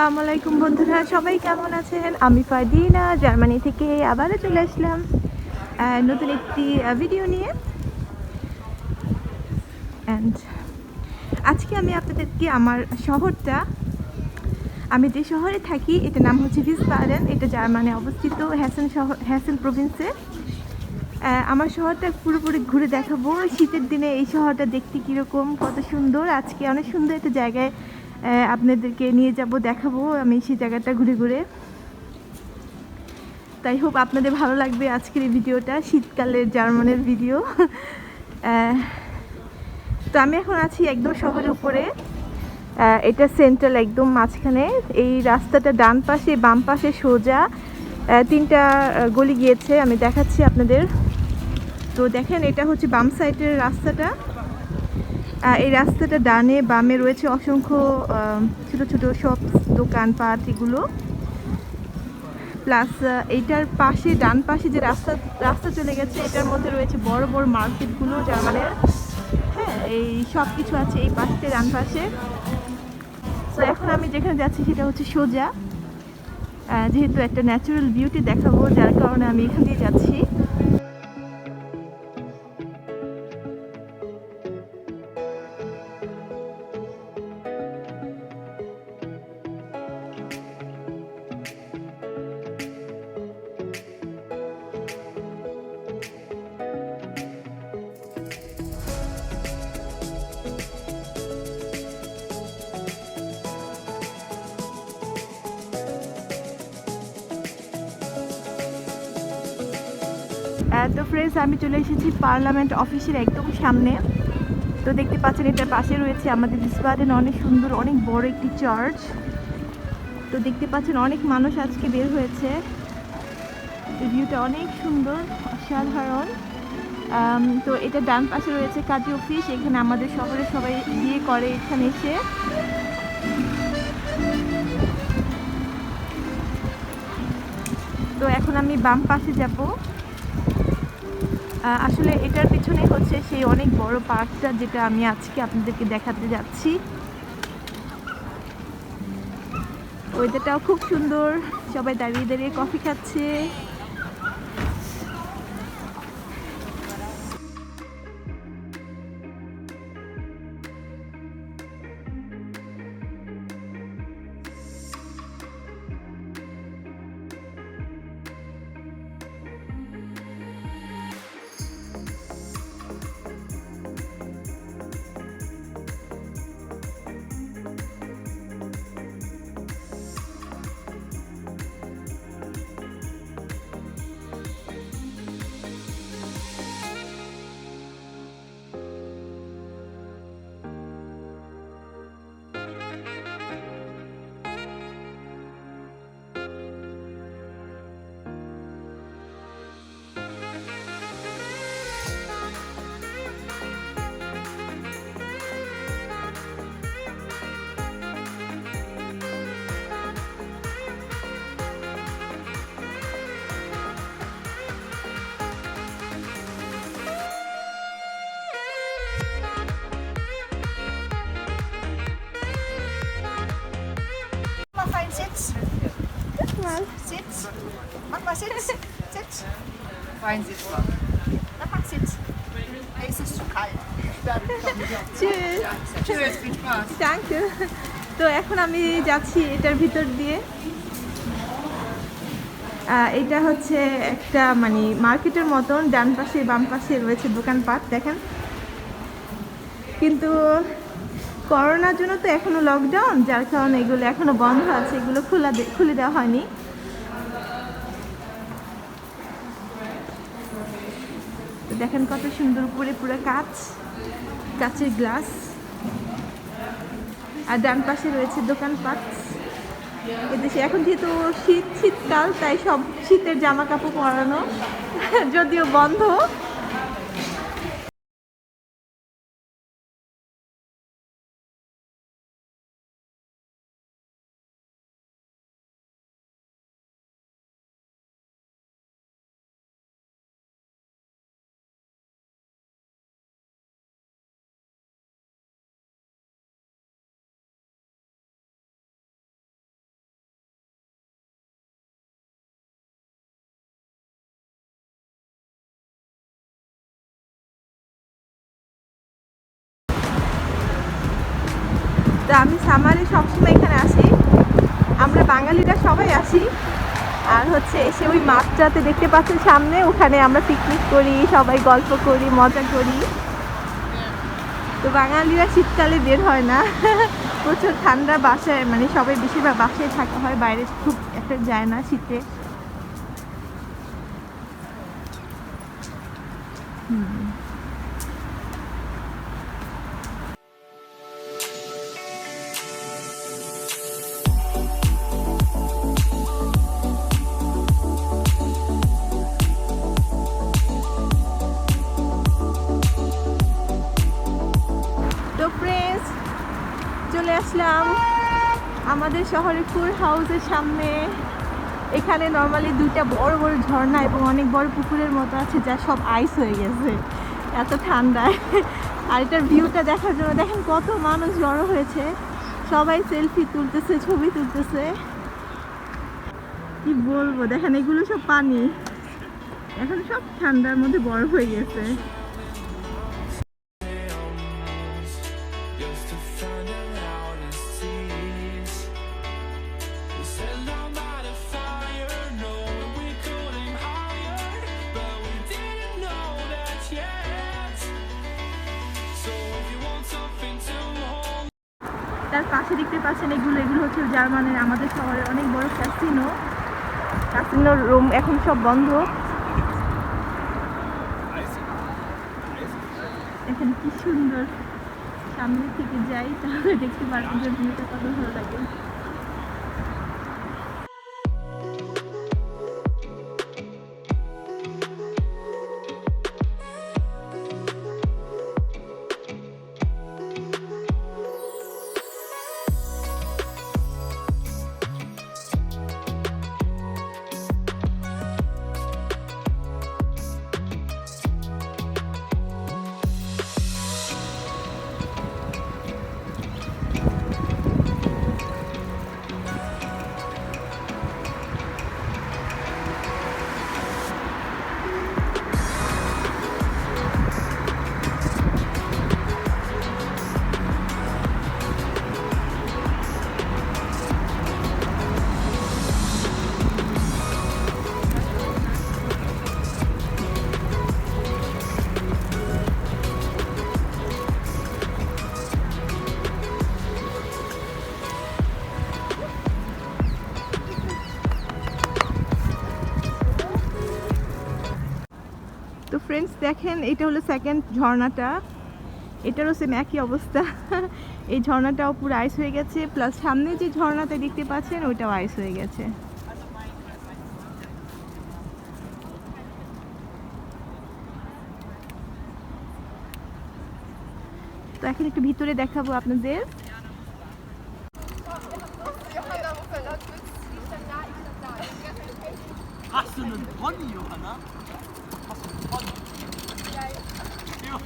আসসালামু আলাইকুম বন্ধুরা, সবাই কেমন আছেন? আমি ফারদিনা জার্মানি থেকে আবারও চলে আসলাম নতুন একটি ভিডিও নিয়ে। অ্যান্ড আজকে আমি আপনাদেরকে আমার শহরটা, আমি যে শহরে থাকি, এটার নাম হচ্ছে ভিসবারেন এটা জার্মানে অবস্থিত হ্যাসেন শহর হ্যাসেন প্রভিন্সে আমার শহরটা পুরোপুরি ঘুরে দেখাবো। শীতের দিনে এই শহরটা দেখতে কীরকম, কত সুন্দর। আজকে অনেক সুন্দর একটা জায়গায় আপনাদেরকে নিয়ে যাব, দেখাবো। আমি সেই জায়গাটা ঘুরে ঘুরে। তাই হোপ আপনাদের ভালো লাগবে আজকের এই ভিডিওটা, শীতকালের জার্মানের ভিডিও। তো আমি এখন আছি একদম শহরের উপরে। এটা সেন্ট্রাল একদম মাঝখানে। এই রাস্তাটা ডান পাশে, বাম পাশে সোজা। তিনটা গলি গিয়েছে, আমি দেখাচ্ছি আপনাদের। তো দেখেন, এটা হচ্ছে বাম সাইডের রাস্তাটা। এই রাস্তাটা ডানে বামে রয়েছে অসংখ্য ছোট ছোট শপ দোকানপাট এগুলো। প্লাস এইটার পাশে, ডান পাশে যে রাস্তা রাস্তা চলে গেছে, এটার মধ্যে রয়েছে বড় বড় মার্কেটগুলো জার্মানের হ্যাঁ এই সব কিছু আছে এই পাশে, ডান পাশে। তো এখন আমি যেখানে যাচ্ছি সেটা হচ্ছে সোজা। যেহেতু একটা ন্যাচারাল বিউটি দেখাবো, যার কারণে আমি এখান দিয়ে যাচ্ছি। তো ফ্রেন্ডস আমি চলে এসেছি পার্লামেন্ট অফিসের একদম সামনে। তো দেখতে পাচ্ছেন, এটার পাশে রয়েছে আমাদের বিসবাদেন অনেক সুন্দর, অনেক বড় একটি চার্চ তো দেখতে পাচ্ছেন, অনেক মানুষ আজকে বের হয়েছে। ভিউটা অনেক সুন্দর, অসাধারণ। তো এটা ডান পাশে রয়েছে কাজী অফিস, এখানে আমাদের শহরে সবাই বিয়ে করে এখানে এসে। তো এখন আমি বাম পাশে যাব। আসলে এটার পিছনে হচ্ছে সেই অনেক বড় পার্কটা যেটা আমি আজকে আপনাদেরকে দেখাতে যাচ্ছি। ওয়েদারটাও খুব সুন্দর, সবাই দাঁড়িয়ে দাঁড়িয়ে কফি খাচ্ছে। Mal Sitz. Sitz. Fein Sitz. Dann mach Sitz. Hey, es ist zu kalt. Cheers! Tschüss, viel Spaß. Thank তো এখন আমি যাচ্ছি এটার ভিতর দিয়ে এটা হচ্ছে একটা মানে মার্কেটের মতন ডান পাশে বাম পাশে রয়েছে দোকানপাট দেখেন কিন্তু করোনার জন্য তো এখনও লকডাউন যার কারণে এগুলো এখনও বন্ধ আছে এগুলো খোলা খুলে দেওয়া হয়নি দেখেন কত সুন্দর করে পুরো কাচ, কাচের গ্লাস। আর ডান পাশে রয়েছে দোকানপাট। এদেশে এখন যেহেতু শীত, শীতকাল, তাই সব শীতের জামা কাপড় পরানো, যদিও বন্ধ। তো আমি সামারে সবসময় এখানে আসি। আমরা বাঙালিরা সবাই আসি। আর হচ্ছে এসে ওই মাঠটাতে দেখতে পাচ্ছেন সামনে, ওখানে আমরা পিকনিক করি, সবাই গল্প করি, মজা করি। তো বাঙালিরা শীতকালে বের হয় না। প্রচুর ঠান্ডা বাসায় মানে সবাই বেশিরভাগ বাসায় থাকা হয়, বাইরে খুব একটা যায় না শীতে। হুম। চলে আসলাম আমাদের শহরের ফুল হাউসের সামনে। এখানে নর্মালি দুইটা বড় বড় ঝর্ণা এবং অনেক বড় পুকুরের মতো আছে যা সব আইস হয়ে গেছে। এত ঠান্ডায়। আর এটার ভিউটা দেখার জন্য দেখেন কত মানুষ জড়ো হয়েছে। সবাই সেলফি তুলতেছে, ছবি তুলতেছে। কি বলব? দেখেন এগুলো সব পানি। এখন সব ঠান্ডার মধ্যে বরফ হয়ে গেছে। তার পাশে দেখতে পাচ্ছেন এগুলো এগুলো হচ্ছে জার্মানের আমাদের শহরে অনেক বড় ক্যাসিনো ক্যাসিনোর রুম এখন সব বন্ধ। এখানে কি সুন্দর। সামনে থেকে যাই, তাহলে দেখতে পারবেন ভিউটা কত ভালো লাগে। দেখেন, এটা হলো সেকেন্ড ঝর্ণাটা। এটারও সেম একই অবস্থা। এই ঝর্ণাটাও পুরো আইস হয়ে গেছে। প্লাস সামনে যে ঝর্ণাটা দেখতে পাচ্ছেন, ওইটাও আইস হয়ে গেছে। তো এখন একটু ভিতরে দেখাবো আপনাদের? Hast du einen Pony? Ja. Johanna, du bist so geladen.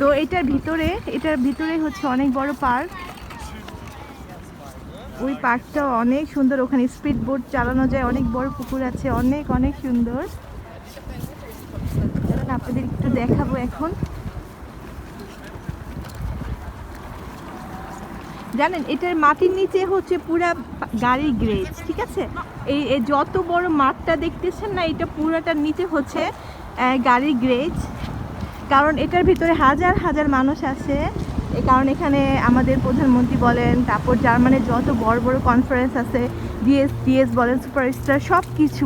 তো এটার ভিতরে এটার ভিতরে হচ্ছে অনেক বড় পার্ক। ওই পার্কটা অনেক সুন্দর, ওখানে স্পিড বোট চালানো যায়, অনেক বড় পুকুর আছে, অনেক অনেক সুন্দর। আপনাদের একটু দেখাবো এখন। জানেন, এটার মাটির নিচে হচ্ছে পুরা গাড়ির গ্রেজ ঠিক আছে? এই যত বড় মাঠটা দেখতেছেন না, এটা পুরাটার নিচে হচ্ছে গাড়ির গ্রেজ কারণ এটার ভিতরে হাজার হাজার মানুষ আছে। কারণ এখানে আমাদের প্রধানমন্ত্রী বলেন, তারপর জার্মানির যত বড় বড় কনফারেন্স আছে, ডিএস ডিএস বলেন সুপারস্টার সব কিছু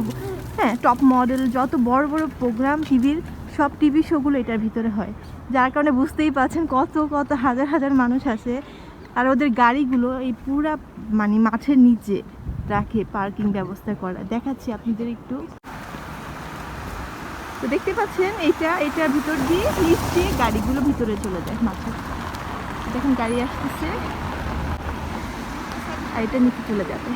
হ্যাঁ টপ মডেল যত বড় বড় প্রোগ্রাম টিভির সব টিভি শোগুলো এটার ভিতরে হয়। যার কারণে বুঝতেই পারছেন কত কত হাজার হাজার মানুষ আছে। আর ওদের গাড়িগুলো এই পুরা মানে মাঠের নিচে রাখে পার্কিং ব্যবস্থা করা। দেখাচ্ছি আপনাদের একটু। তো দেখতে পাচ্ছেন, এটা এটা ভিতর দিয়ে নিচে গাড়িগুলো ভিতরে চলে যায় মাঠে। দেখুন গাড়ি আসতেছে, আর এটা নিচে চলে যাবে।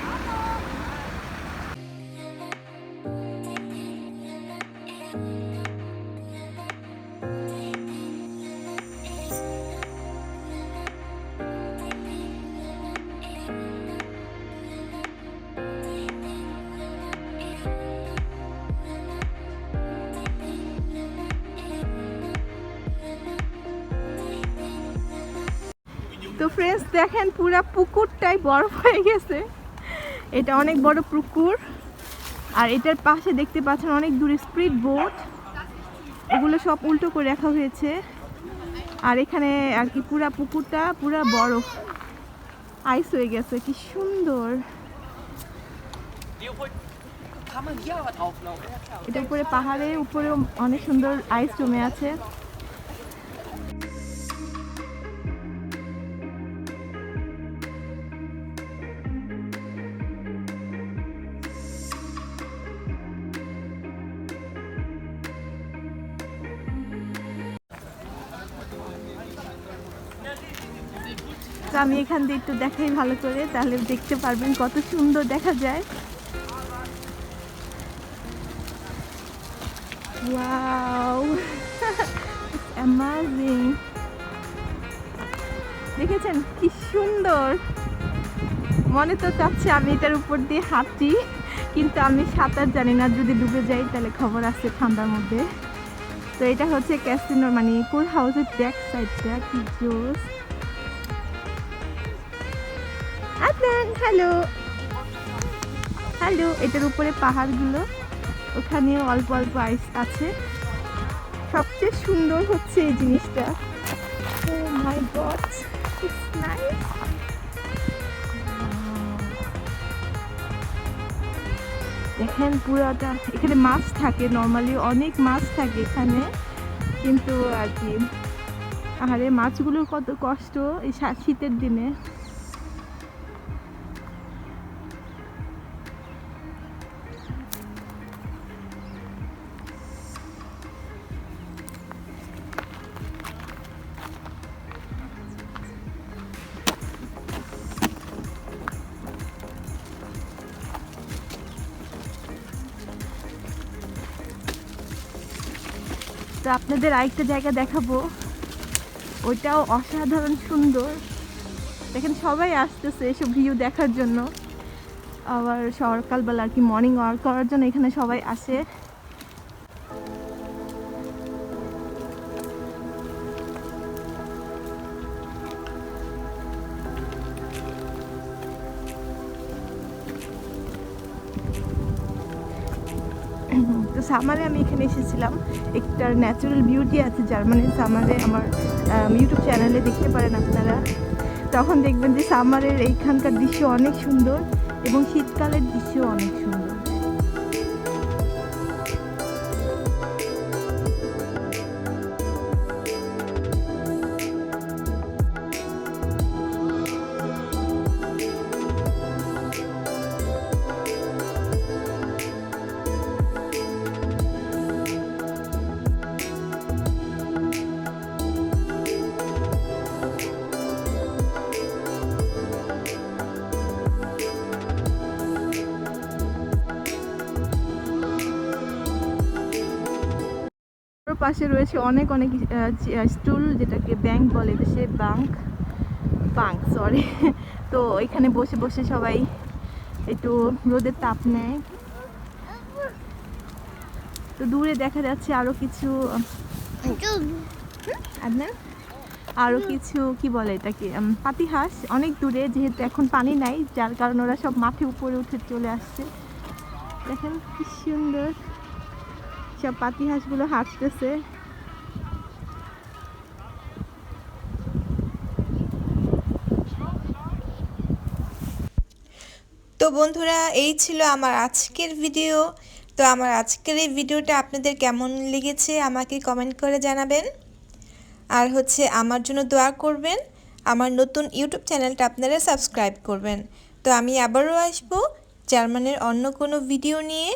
তো ফ্রেন্ডস দেখেন পুরা পুকুরটাই বরফ হয়ে গেছে। এটা অনেক বড় পুকুর। আর এটার পাশে দেখতে পাচ্ছেন অনেক দূরে স্পিড বোট। এগুলো সব উল্টো করে রাখা হয়েছে। আর এখানে আর কি পুরা পুকুরটা পুরা বরফ। আইস হয়ে গেছে, কি সুন্দর. এটা উপরে পাহাড়ের উপরেও অনেক সুন্দর আইস জমে আছে। আমি এখান দিয়ে একটু দেখাই ভালো করে, তাহলে দেখতে পারবেন কত সুন্দর দেখা যায়। amazing! দেখেছেন? কি সুন্দর! মনে তো চাচ্ছে আমি এটার উপর দিয়ে হাঁটি, কিন্তু আমি সাঁতার জানি না, যদি ডুবে যাই তাহলে খবর আছে ঠান্ডার মধ্যে। তো এটা হচ্ছে ক্যাসিনোর মানে কোল হাউসের ব্যাক সাইডটা, কি জোস! হ্যালো। হ্যালো, এটার উপরে পাহাড়গুলো, ওখানেও অল্প অল্প আইস আছে। সবচেয়ে সুন্দর হচ্ছে এই জিনিসটা। মাই গড ইটস নাইস দেখেন পুরোটা, এখানে মাছ থাকে নর্মালি অনেক মাছ থাকে এখানে। কিন্তু আর কি, আহারে, মাছগুলোর কত কষ্ট এই শীতের দিনে। আপনাদের আরেকটা জায়গা দেখাবো। ওইটাও অসাধারণ সুন্দর। দেখেন সবাই আসতেছে এসব ভিউ দেখার জন্য। আবার সকালবেলা আর কি মর্নিং ওয়াক করার জন্য এখানে সবাই আসে। সামারে আমি এখানে এসেছিলাম। একটা ন্যাচারাল বিউটি আছে জার্মানির সামারে আমার ইউটিউব চ্যানেলে দেখতে পারেন আপনারা। তখন দেখবেন যে সামারের এইখানকার দৃশ্য অনেক সুন্দর এবং শীতকালের দৃশ্য অনেক সুন্দর। পাশে রয়েছে অনেক অনেক স্টুল যেটাকে ব্যাংক বলে দেশে ব্যাংক বাঙ্ক সরি তো এখানে বসে বসে সবাই একটু রোদের তাপ নেয়। তো দূরে দেখা যাচ্ছে আরও কিছু আরও কিছু, কি বলে এটাকে পাতিহাঁস। অনেক দূরে, যেহেতু এখন পানি নাই, যার কারণে ওরা সব মাঠে উপরে উঠে চলে আসছে। দেখেন কি সুন্দর। সব পাতি হাঁসগুলো হাঁটতেছে। তো বন্ধুরা, এই ছিল আমার আজকের ভিডিও। তো আমার আজকের এই ভিডিওটা আপনাদের কেমন লেগেছে আমাকে কমেন্ট করে জানাবেন। আর হচ্ছে আমার জন্য দোয়া করবেন, আমার নতুন ইউটিউব চ্যানেলটা আপনারা সাবস্ক্রাইব করবেন। তো আমি আবারও আসব জার্মানের অন্য কোনো ভিডিও নিয়ে।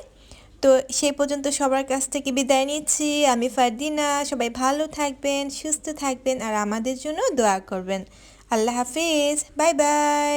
তো সেই পর্যন্ত সবার কাছ থেকে বিদায় নিচ্ছি। আমি ফারদিনা, সবাই ভালো থাকবেন, সুস্থ থাকবেন আর আমাদের জন্য দোয়া করবেন। আল্লাহ হাফিজ, বাই বাই।